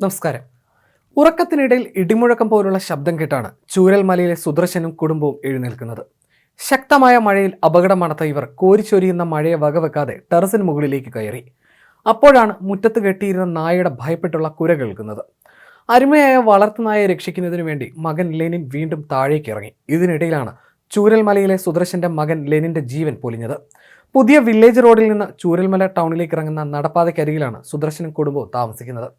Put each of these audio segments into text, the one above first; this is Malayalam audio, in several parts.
നമസ്കാരം. ഉറക്കത്തിനിടയിൽ ഇടിമുഴക്കം പോലുള്ള ശബ്ദം കേട്ടാണ് ചൂരൽമലയിലെ സുദർശനും കുടുംബവും എഴുന്നേൽക്കുന്നത്. ശക്തമായ മഴയിൽ അപകടം മണത്ത ഇവർ കോരിച്ചൊരിയുന്ന മഴയെ വകവെക്കാതെ ടെറസിന് മുകളിലേക്ക് കയറി. അപ്പോഴാണ് മുറ്റത്ത് കെട്ടിയിരുന്ന നായയുടെ ഭയപ്പെട്ടുള്ള കുര കേൾക്കുന്നത്. അരുമയായ വളർത്തുനായെ രക്ഷിക്കുന്നതിനു വേണ്ടി മകൻ ലെനിൻ വീണ്ടും താഴേക്ക് ഇറങ്ങി. ഇതിനിടയിലാണ് ചൂരൽമലയിലെ സുദർശന്റെ മകൻ ലെനിന്റെ ജീവൻ പൊലിഞ്ഞത്. പുതിയ വില്ലേജ് റോഡിൽ നിന്ന് ചൂരൽമല ടൗണിലേക്ക് ഇറങ്ങുന്ന നടപ്പാതയ്ക്കരികിലാണ് സുദർശനും കുടുംബവും താമസിക്കുന്നത്.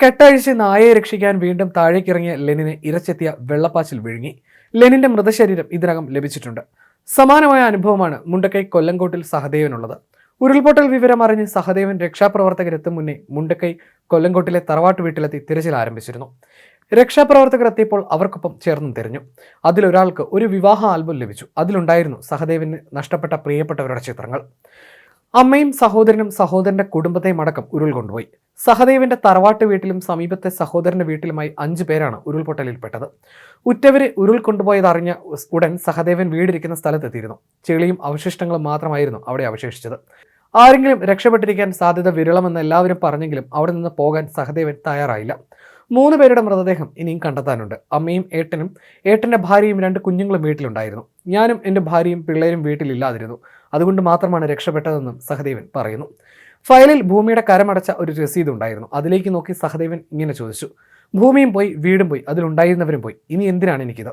കെട്ടഴിച്ച് നായയെ രക്ഷിക്കാൻ വീണ്ടും താഴേക്കിറങ്ങിയ ലെനിനെ ഇരച്ചെത്തിയ വെള്ളപ്പാച്ചിൽ വിഴുങ്ങി. ലെനിന്റെ മൃതശരീരം ഇതിനകം ലഭിച്ചിട്ടുണ്ട്. സമാനമായ അനുഭവമാണ് മുണ്ടക്കൈ കൊല്ലങ്കോട്ടിൽ സഹദേവനുള്ളത്. ഉരുൾപൊട്ടൽ വിവരം അറിഞ്ഞ് സഹദേവൻ രക്ഷാപ്രവർത്തകരെത്തും മുന്നേ മുണ്ടക്കൈ കൊല്ലങ്കോട്ടിലെ തറവാട്ട് വീട്ടിലെത്തി തിരച്ചിൽ ആരംഭിച്ചിരുന്നു. രക്ഷാപ്രവർത്തകർ എത്തിയപ്പോൾ അവർക്കൊപ്പം ചേർന്നും തിരഞ്ഞു. അതിലൊരാൾക്ക് ഒരു വിവാഹ ആൽബം ലഭിച്ചു. അതിലുണ്ടായിരുന്നു സഹദേവന് നഷ്ടപ്പെട്ട പ്രിയപ്പെട്ടവരുടെ ചിത്രങ്ങൾ. അമ്മയും സഹോദരനും സഹോദരന്റെ കുടുംബത്തെയും അടക്കം ഉരുൾ കൊണ്ടുപോയി സഹദേവന്റെ തറവാട്ട് വീട്ടിലും സമീപത്തെ സഹോദരന്റെ വീട്ടിലുമായി അഞ്ചു പേരാണ് ഉരുൾപൊട്ടലിൽപ്പെട്ടത്. ഉറ്റവരെ ഉരുൾ കൊണ്ടുപോയതറിഞ്ഞ ഉടൻ സഹദേവൻ വീടിരിക്കുന്ന സ്ഥലത്തെത്തിയിരുന്നു. ചെളിയും അവശിഷ്ടങ്ങളും മാത്രമായിരുന്നു അവിടെ അവശേഷിച്ചത്. ആരെങ്കിലും രക്ഷപ്പെട്ടിരിക്കാൻ സാധ്യത വിരളമെന്ന് എല്ലാവരും പറഞ്ഞെങ്കിലും അവിടെ നിന്ന് പോകാൻ സഹദേവൻ തയ്യാറായില്ല. മൂന്ന് പേരുടെ മൃതദേഹം ഇനിയും കണ്ടെത്താനുണ്ട്. അമ്മയും ഏട്ടനും ഏട്ടന്റെ ഭാര്യയും രണ്ട് കുഞ്ഞുങ്ങളും വീട്ടിലുണ്ടായിരുന്നു. ഞാനും എന്റെ ഭാര്യയും പിള്ളേരും വീട്ടിലില്ലാതിരുന്നു. അതുകൊണ്ട് മാത്രമാണ് രക്ഷപ്പെട്ടതെന്നും സഹദേവൻ പറയുന്നു. ഫയലിൽ ഭൂമിയുടെ കരമടച്ച ഒരു രസീത് ഉണ്ടായിരുന്നു. അതിലേക്ക് നോക്കി സഹദേവൻ ഇങ്ങനെ ചോദിച്ചു. ഭൂമിയും പോയി വീടും പോയി അതിലുണ്ടായിരുന്നവരും പോയി. ഇനി എന്തിനാണ് എനിക്കിത്?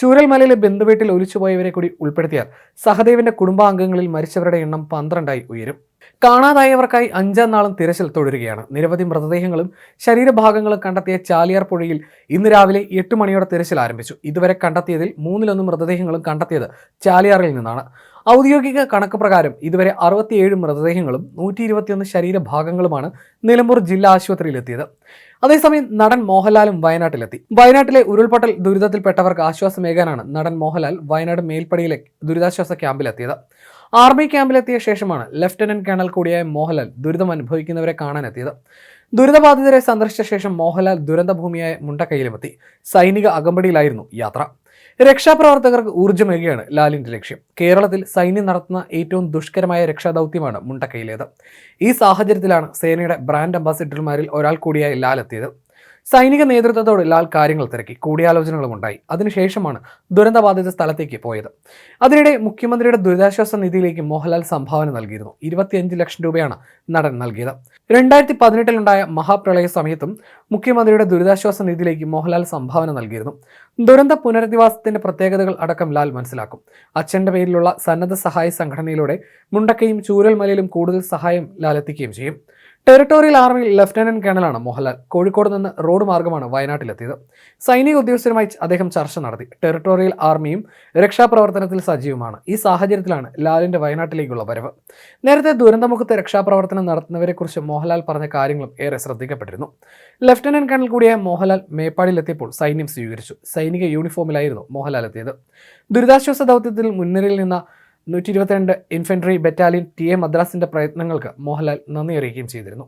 ചൂരൽമലയിലെ ബന്ധുവീട്ടിൽ ഒലിച്ചുപോയവരെ കൂടി ഉൾപ്പെടുത്തിയാൽ സഹദേവന്റെ കുടുംബാംഗങ്ങളിൽ മരിച്ചവരുടെ എണ്ണം പന്ത്രണ്ടായി ഉയരും. കാണാതായവർക്കായി അഞ്ചാം നാളും തിരച്ചിൽ തുടരുകയാണ്. നിരവധി മൃതദേഹങ്ങളും ശരീരഭാഗങ്ങളും കണ്ടെത്തിയ ചാലിയാർ പുഴയിൽ ഇന്ന് രാവിലെ എട്ട് മണിയോടെ തിരച്ചിൽ ആരംഭിച്ചു. ഇതുവരെ കണ്ടെത്തിയതിൽ മൂന്നിലൊന്ന് മൃതദേഹങ്ങളും കണ്ടെത്തിയത് ചാലിയാറിൽ നിന്നാണ്. ഔദ്യോഗിക കണക്ക് പ്രകാരം ഇതുവരെ അറുപത്തിയേഴ് മൃതദേഹങ്ങളും നൂറ്റി ഇരുപത്തിയൊന്ന് ശരീരഭാഗങ്ങളുമാണ് നിലമ്പൂർ ജില്ലാ ആശുപത്രിയിലെത്തിയത്. അതേസമയം നടൻ മോഹൻലാലും വയനാട്ടിലെത്തി. വയനാട്ടിലെ ഉരുൾപൊട്ടൽ ദുരിതത്തിൽപ്പെട്ടവർക്ക് ആശ്വാസമേകാനാണ് നടൻ മോഹൻലാൽ വയനാട് മേൽപ്പടിയിലെ ദുരിതാശ്വാസ ക്യാമ്പിലെത്തിയത്. ആർമി ക്യാമ്പിലെത്തിയ ശേഷമാണ് ലഫ്റ്റനന്റ് കേണൽ കൂടിയായ മോഹൻലാൽ ദുരിതം അനുഭവിക്കുന്നവരെ കാണാനെത്തിയത്. ദുരിതബാധിതരെ സന്ദർശിച്ച ശേഷം മോഹൻലാൽ ദുരന്തഭൂമിയായ മുണ്ടക്കൈയിലുമെത്തി. സൈനിക അകമ്പടിയിലായിരുന്നു യാത്ര. രക്ഷാപ്രവർത്തകർക്ക് ഊർജമേകുകയാണ് ലാലിന്റെ ലക്ഷ്യം. കേരളത്തിൽ സൈന്യം നടത്തുന്ന ഏറ്റവും ദുഷ്കരമായ രക്ഷാദൗത്യമാണ് മുണ്ടക്കയിലേത്. ഈ സാഹചര്യത്തിലാണ് സേനയുടെ ബ്രാൻഡ് അംബാസിഡർമാരിൽ ഒരാൾ കൂടിയായി ലാൽ എത്തിയത് സൈനിക നേതൃത്വത്തോട് ലാൽ കാര്യങ്ങൾ തിരക്കി കൂടിയാലോചനകളും ഉണ്ടായി. അതിനുശേഷമാണ് ദുരന്തബാധിത സ്ഥലത്തേക്ക് പോയത്. അതിനിടെ മുഖ്യമന്ത്രിയുടെ ദുരിതാശ്വാസ നിധിയിലേക്ക് മോഹൻലാൽ സംഭാവന നൽകിയിരുന്നു. ഇരുപത്തിയഞ്ച് ലക്ഷം രൂപയാണ് നടൻ നൽകിയത്. രണ്ടായിരത്തി പതിനെട്ടിലുണ്ടായ മഹാപ്രളയ സമയത്തും മുഖ്യമന്ത്രിയുടെ ദുരിതാശ്വാസ നിധിയിലേക്ക് മോഹൻലാൽ സംഭാവന നൽകിയിരുന്നു. ദുരന്ത പുനരധിവാസത്തിന്റെ പ്രത്യേകതകൾ അടക്കം ലാൽ മനസ്സിലാക്കും. അച്ഛന്റെ പേരിലുള്ള സന്നദ്ധ സഹായ സംഘടനയിലൂടെ മുണ്ടക്കയും ചൂരൽമലയിലും കൂടുതൽ സഹായം ലാൽ എത്തിക്കുകയും ചെയ്യും. ടെറിട്ടോറിയൽ ആർമിയിൽ ലഫ്റ്റനന്റ് കേണലാണ് മോഹൻലാൽ. കോഴിക്കോട് നിന്ന് റോഡ് മാർഗമാണ് വയനാട്ടിലെത്തിയത്. സൈനിക ഉദ്യോഗസ്ഥരുമായി അദ്ദേഹം ചർച്ച നടത്തി. ടെറിട്ടോറിയൽ ആർമിയും രക്ഷാപ്രവർത്തനത്തിൽ സജീവമാണ്. ഈ സാഹചര്യത്തിലാണ് ലാലിന്റെ വയനാട്ടിലേക്കുള്ള വരവ്. നേരത്തെ ദുരന്തമുഖത്ത് രക്ഷാപ്രവർത്തനം നടത്തുന്നവരെക്കുറിച്ച് മോഹൻലാൽ പറഞ്ഞ കാര്യങ്ങളും ഏറെ ശ്രദ്ധിക്കപ്പെട്ടിരുന്നു. ലഫ്റ്റനന്റ് കേണൽ കൂടിയായ മോഹൻലാൽ മേപ്പാടിയിലെത്തിയപ്പോൾ സൈന്യം സ്വീകരിച്ചു. സൈനിക യൂണിഫോമിലായിരുന്നു മോഹൻലാൽ എത്തിയത്. ദുരിതാശ്വാസ ദൗത്യത്തിൽ മുൻനിരയിൽ നിന്ന നൂറ്റി ഇരുപത്തിരണ്ട് ഇൻഫൻട്രി ബറ്റാലിയൻ ടി എ മദ്രാസിന്റെ പ്രയത്നങ്ങൾക്ക് മോഹൻലാൽ നന്ദി അറിയിക്കുകയും ചെയ്തിരുന്നു.